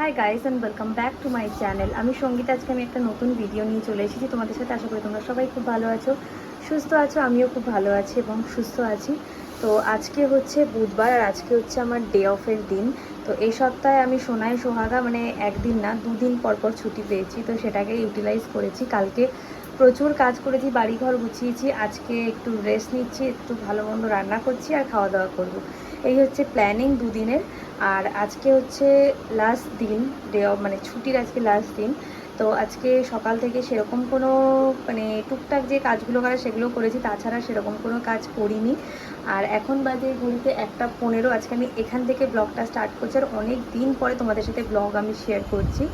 Hi guys and welcome back to my channel আমি সংগীত, আজকে আমি একটা নতুন ভিডিও নিয়ে চলে এসেছি। তোমাদের সাথে আশা করি তোমরা সবাই খুব ভালো আছো, সুস্থ আছো, আমিও খুব ভালো আছি এবং সুস্থ আছি। তো আজকে হচ্ছে বুধবার আর আজকে হচ্ছে আমার ডে অফের দিন। তো এই সপ্তাহে আমি সোনায় সোহাগা মানে একদিন না, দুদিন পর পর ছুটি পেয়েছি। তো সেটাকে ইউটিলাইজ করেছি। কালকে প্রচুর কাজ করেছি, বাড়িঘর গুছিয়েছি। আজকে একটু রেস্ট নিচ্ছি, একটু ভালো মন্দ রান্না করছি আর খাওয়া দাওয়া করব। এই হচ্ছে প্ল্যানিং দুদিনের। আর আজকে হচ্ছে লাস্ট দিন ডে মানে ছুটির আজকে লাস্ট দিন। তো আজকে সকাল থেকে সেরকম কোনো মানে টুকটাক যে কাজগুলো করা সেগুলো করেছি, তাছাড়া সেরকম কোনো কাজ করিনি। আর এখন বাজে ঘড়িতে একটা পনেরো। আজকে আমি এখান থেকে ব্লগটা স্টার্ট করছি আর অনেক দিন পরে তোমাদের সাথে ব্লগ আমি শেয়ার করছি।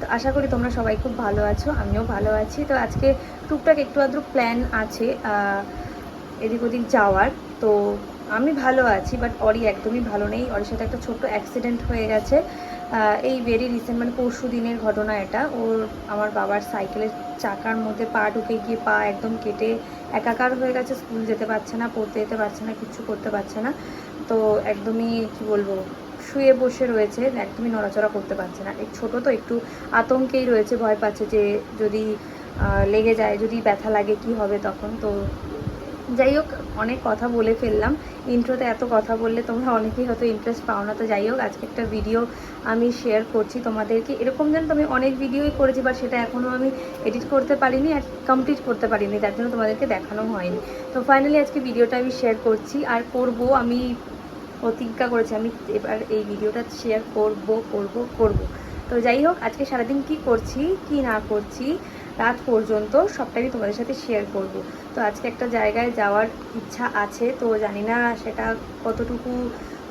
তো আশা করি তোমরা সবাই খুব ভালো আছো, আমিও ভালো আছি। তো আজকে টুকটাক একটু আধটু প্ল্যান আছে এদিক ওদিক যাওয়ার। তো আমি ভালো আছি বাট অরি একদমই ভালো নেই। ওর সাথে একটা ছোট্ট অ্যাক্সিডেন্ট হয়ে গেছে। এই ভেরি রিসেন্ট মানে পরশু দিনের ঘটনা এটা। ওর, আমার বাবার সাইকেলের চাকার মধ্যে পা ঢুকে গিয়ে পা একদম কেটে একাকার হয়ে গেছে। স্কুল যেতে পারছে না, পড়তে যেতে পারছে না, কিচ্ছু করতে পারছে না। তো একদমই কি বলব, শুয়ে বসে রয়েছে, একদমই নড়াচড়া করতে পারছে না। ছোটো তো একটু আতঙ্কেই রয়েছে, ভয় পাচ্ছে যে যদি লেগে যায়, যদি ব্যথা লাগে, কি হবে তখন? তো যাই হোক, অনেক কথা বলে ফেললাম। ইন্ট্রোতে এত কথা বললে তোমরা অনেকেই হয়তো ইন্টারেস্ট পাও না। তো যাই হোক, আজকে একটা ভিডিও আমি শেয়ার করছি তোমাদেরকে। এরকম যেন আমি অনেক ভিডিওই করেছি বা সেটা এখনও আমি এডিট করতে পারিনি আর কমপ্লিট করতে পারিনি। তার জন্য তোমাদেরকে দেখানো হয়নি। তো ফাইনালি আজকে ভিডিওটা আমি শেয়ার করছি আর করব আমি প্রতিজ্ঞা করেছি, আমি এবার এই ভিডিওটা শেয়ার করব করব করব। তো যাই হোক, আজকে সারাদিন কি করছি, কি না করছি, রাত পর্যন্ত সবটাই তোমাদের সাথে শেয়ার করব। তো আজকে একটা জায়গায় যাওয়ার ইচ্ছা আছে, তো জানি না সেটা কতটুকু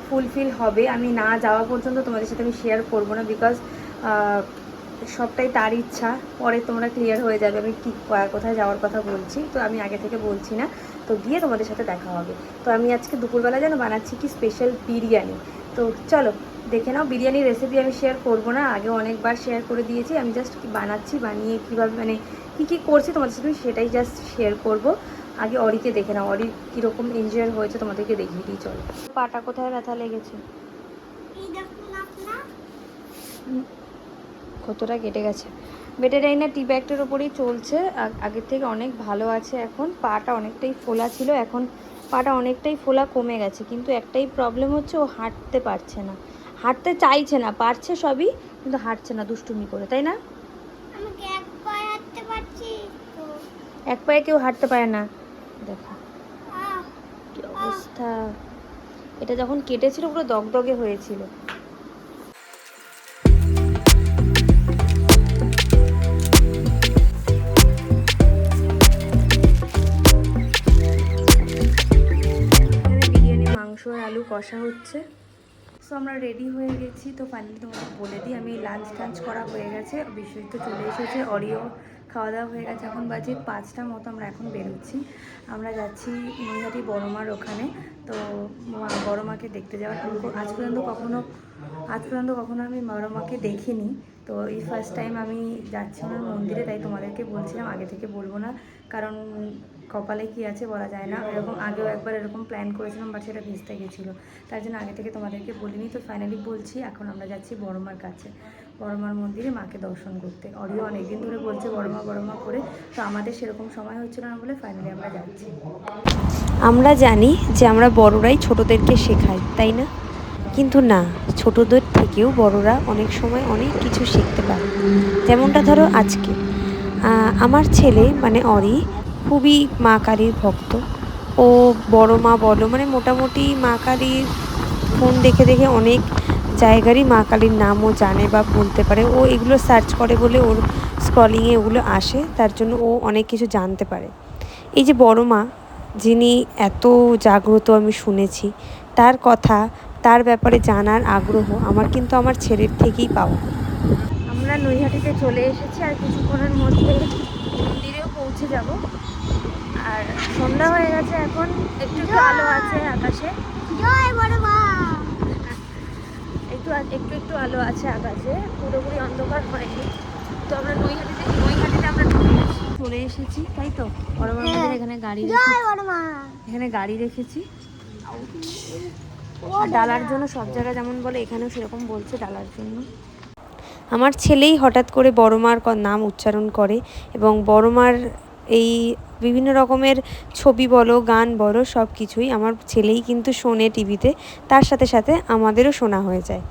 ফুলফিল হবে। আমি না যাওয়া পর্যন্ত তোমাদের সাথে আমি শেয়ার করব না বিকজ সবটাই তার ইচ্ছা। পরে তোমরা ক্লিয়ার হয়ে যাবে আমি কি কোথায় যাওয়ার কথা বলছি। তো আমি আগে থেকে বলছি না। তো গিয়ে তোমাদের সাথে দেখা হবে। তো আমি আজকে দুপুরবেলা যেন বানাচ্ছি কি স্পেশাল বিরিয়ানি। তো চলো দেখে নাও বিরিয়ানির রেসিপি আমি শেয়ার করব না আগে অনেকবার শেয়ার করে দিয়েছি আমি জাস্ট বানাচ্ছি বানিয়ে কীভাবে মানে কী কী করছি তোমাদের সাথে সেটাই জাস্ট শেয়ার করব। আগে অরিকে দেখে নাও অরির কীরকম ইনজিওর হয়েছে তোমাদেরকে দেখিয়ে দিই চলো। পাটা কোথায় ব্যথা লেগেছে? কতটা কেটে গেছে। ভেটেরাইনার টি ব্যাগটার ওপরেই চলছে আগের থেকে অনেক ভালো আছে এখন পাটা অনেকটাই ফোলা ছিল এখন পাটা অনেকটাই ফোলা কমে গেছে কিন্তু একটাই প্রবলেম হচ্ছে ও হাঁটতে পারছে না। হাঁটতে চাইছে না পারছে সবই কিন্তু হাঁটছে না দুষ্টুমি করে তাই না? এক পায়ে কেউ হাঁটতে পারে না। দেখো। কি অবস্থা? এটা যখন কেটেছিল পুরো দগদগে হয়েছিল। মাংস আর আলু কষা হচ্ছে। সো আমরা রেডি হয়ে গেছি। তো ফাইনালি তোমাকে বলে দিই, আমি লাঞ্চ টাঞ্চ করা হয়ে গেছে। বিশ্বজিৎ চলে এসেছে অরিও খাওয়া দাওয়া হয়ে গেছে। এখন বাজে পাঁচটার মতো, আমরা এখন বেরোচ্ছি। আমরা যাচ্ছি নৈহাটি বড়মার ওখানে। তো মা- বড় মাকে দেখতে যাওয়ার আজ পর্যন্ত কখনো, আজ পর্যন্ত কখনো আমি বড় মাকে দেখিনি। তো এই ফার্স্ট টাইম আমি যাচ্ছি মন্দিরে, তাই তোমাদেরকে বলছিলাম, আগে থেকে বলব না। কারণ কপালে কি আছে বলা যায় না। এরকম আগেও একবার এরকম প্ল্যান করেছিলাম বাট সেটা ভিজতে গেছিল। তার জন্য আগে থেকে তোমাদেরকে বলিনি, তো ফাইনালি বলছি, এখন আমরা যাচ্ছি বড়মার কাছে। বড়মার মন্দিরে মাকে দর্শন করতে। অরিও অনেকদিন ধরে বলছে, বড়মা বড়মা করে। তো আমাদের সেরকম সময় হচ্ছিল না বলে ফাইনালি আমরা যাচ্ছি। আমরা জানি যে আমরা বড়রাই ছোটদেরকে শেখাই, তাই না? কিন্তু না, ছোটদের থেকেও বড়রা অনেক সময় অনেক কিছু শিখতে পারে। যেমনটা ধরো আজকে। আমার ছেলে মানে অরি খুবই মা কালীর ভক্ত। ও বড় মা বলো মানে মোটামুটি মা কালীর ফোন দেখে দেখে অনেক জায়গারই মা কালীর নামও জানে বা বলতে পারে। ও এগুলো সার্চ করে বলে ওর স্ক্রলিংয়ে ওগুলো আসে, তার জন্য ও অনেক কিছু জানতে পারে। এই যে বড় মা, যিনি এত জাগ্রত আমি শুনেছি, তার কথা, তার ব্যাপারে জানার আগ্রহ আমার কিন্তু আমার ছেলের থেকেই পাওয়া। আমরা নৈহাটিতে চলে এসেছি আর কিছুক্ষণের মধ্যে মন্দিরেও পৌঁছে যাব। আর সন্ধ্যা হয়ে গেছে এখন একটু একটু আলো আছে আকাশে। একটু একটু একটু আলো আছে আকাশে পুরোপুরি অন্ধকার হয়নি। তো আমরা নৈহাটিতে নৈহাটিতে আমরা চলে এসেছি। তাই তো? বড়মার হ্যাঁ। মন্দিরে এখানে গাড়ি বড় এখানে গাড়ি রেখেছি। ডালার জন্য সব জায়গায় যেমন বলে এখানেও সেরকম বলছে ডালার জন্য। আমার ছেলেই হঠাৎ করে বড় মার নাম উচ্চারণ করে এবং বড় মার এই বিভিন্ন রকমের ছবি বলো, গান বলো, সব কিছুই আমার ছেলেই কিন্তু শোনে টিভিতে। তার সাথে সাথে আমাদেরও শোনা হয়ে যায়।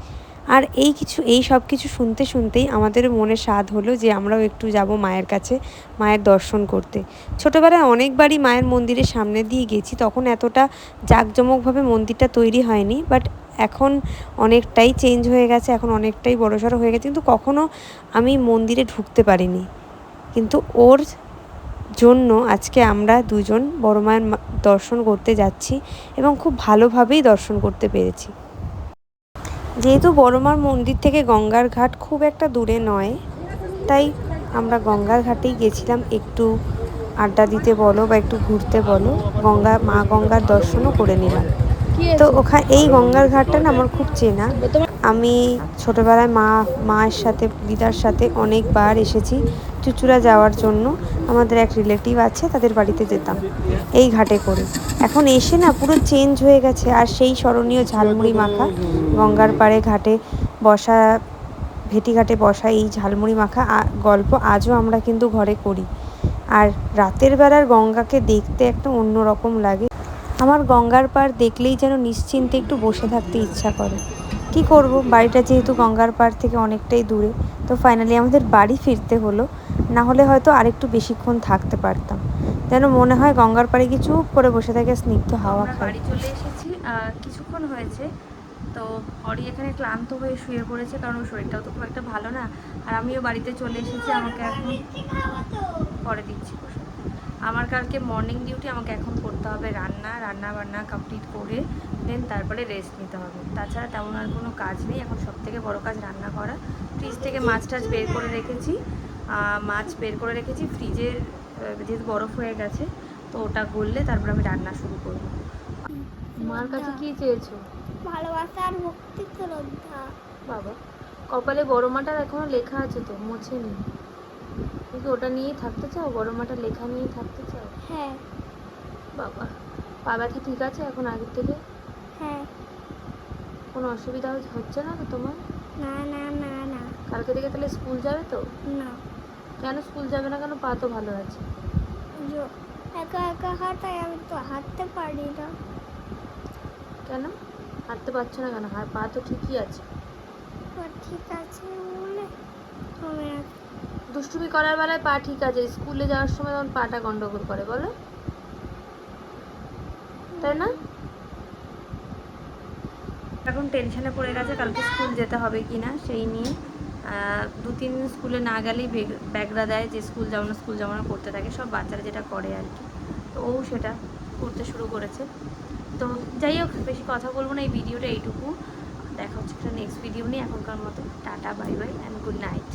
আর এই কিছু, এই সব কিছু শুনতে শুনতেই আমাদেরও মনে স্বাদ হলো যে আমরাও একটু যাব মায়ের কাছে, মায়ের দর্শন করতে। ছোটোবেলায় অনেকবারই মায়ের মন্দিরের সামনে দিয়ে গেছি, তখন এতটা জাঁকজমকভাবে মন্দিরটা তৈরি হয়নি, বাট এখন অনেকটাই চেঞ্জ হয়ে গেছে, এখন অনেকটাই বড়সড় হয়ে গেছে, কিন্তু কখনো আমি মন্দিরে ঢুকতে পারিনি। কিন্তু ওর জন্য আজকে আমরা দুজন বড় মায়ের মা- দর্শন করতে যাচ্ছি এবং খুব ভালোভাবেই দর্শন করতে পেরেছি। যেহেতু বড়মার মন্দির থেকে গঙ্গার ঘাট খুব একটা দূরে নয় তাই আমরা গঙ্গার ঘাটেই গেছিলাম একটু আড্ডা দিতে বলো বা একটু ঘুরতে বলো। গঙ্গা মা গঙ্গার দর্শনও করে নিলাম। তো ওখানে এই গঙ্গার ঘাটটা না আমার খুব চেনা। আমি ছোটোবেলায় মা, মায়ের সাথে, দিদার সাথে অনেকবার এসেছি চুচুড়া যাওয়ার জন্য। আমাদের এক রিলেটিভ আছে, তাদের বাড়িতে যেতাম এই ঘাটে করে। এখন এসে না পুরো চেঞ্জ হয়ে গেছে, আর সেই স্মরণীয় ঝালমুড়ি মাখা, গঙ্গার পাড়ে ঘাটে বসা, ভেটি ঘাটে বসা এই ঝালমুড়ি মাখা গল্প আজও আমরা কিন্তু ঘরে করি। আর রাতের বেলার গঙ্গাকে দেখতে একটা অন্যরকম লাগে। আমার গঙ্গার পাড় দেখলেই যেন নিশ্চিন্তে একটু বসে থাকতে ইচ্ছা করে। কি করব? বাড়িটা যেহেতু গঙ্গার পাড় থেকে অনেকটাই দূরে তো ফাইনালি আমাদের বাড়ি ফিরতে হলো। না হলে হয়তো আরেকটু বেশিক্ষণ থাকতে পারতাম। যেন মনে হয় গঙ্গার পাড়ে কি চুপ করে বসে থাকে স্নিগ্ধ হাওয়া বাড়ি চলে এসেছি। কিছুক্ষণ হয়েছে তো অরি এখানে ক্লান্ত হয়ে শুয়ে পড়েছে কারণ ওর শরীরটাও তো খুব একটা ভালো না। আর আমিও বাড়িতে চলে এসেছি আমাকে এখন পরে দিচ্ছি। আমার কালকে মর্নিং ডিউটি আমাকে এখন করতে হবে রান্না রান্না বান্না কমপ্লিট করে দেন তারপরে রেস্ট নিতে হবে। তাছাড়া তেমন আর কোনো কাজ নেই এখন সব থেকে বড় কাজ রান্না করা। ফ্রিজ থেকে মাছ টাছ বের করে রেখেছি। মাছ বের করে রেখেছি ফ্রিজের যেহেতু বরফ হয়ে গেছে তো ওটা গললে তারপর আমি রান্না শুরু করব। মার কাছে কি চেয়েছো? ভালোবাসা আর ভক্তি শ্রদ্ধা বাবা কপালে বড় মাটার এখনও লেখা আছে তো মোছেনি তুমি কি ওটা নিয়েই থাকতে চাও? বড় মাটার লেখা নিয়েই থাকতে চাও? হ্যাঁ। বাবা পা ব্যথা ঠিক আছে এখন আগের থেকে? হ্যাঁ। কোনো অসুবিধা হচ্ছে- না তো তোমার? না না না না। কালকে থেকে তাহলে স্কুল যাবে তো? না। কেন স্কুল যাবে না? কেন পা তো ভালো আছে। একা একা হাঁটাই আমি তো হাঁটতে পারি না। কেন? হাঁটতে পারছ না কেন? হাত পা তো ঠিকই আছে। ঠিক আছে। দুষ্টুমি করার বেলায় পা ঠিক আছে, স্কুলে যাওয়ার সময় তখন পাটা গন্ডগোল করে, বলো। তাই না? এখন টেনশনে পড়ে গেছে, কালকে স্কুল যেতে হবে কি না সেই নিয়ে। দু তিন স্কুলে না গেলেই ব্যাগরা দেয় যে স্কুল যাব না, স্কুল যাব না করতে থাকে। সব বাচ্চারা যেটা করে আর কি। তো ও সেটা করতে শুরু করেছে। তো যাই হোক, বেশি কথা বলব না, এই ভিডিওটা এইটুকু। দেখা হচ্ছে একটা নেক্সট ভিডিও নিয়ে। এখনকার মতো tata bye bye and good night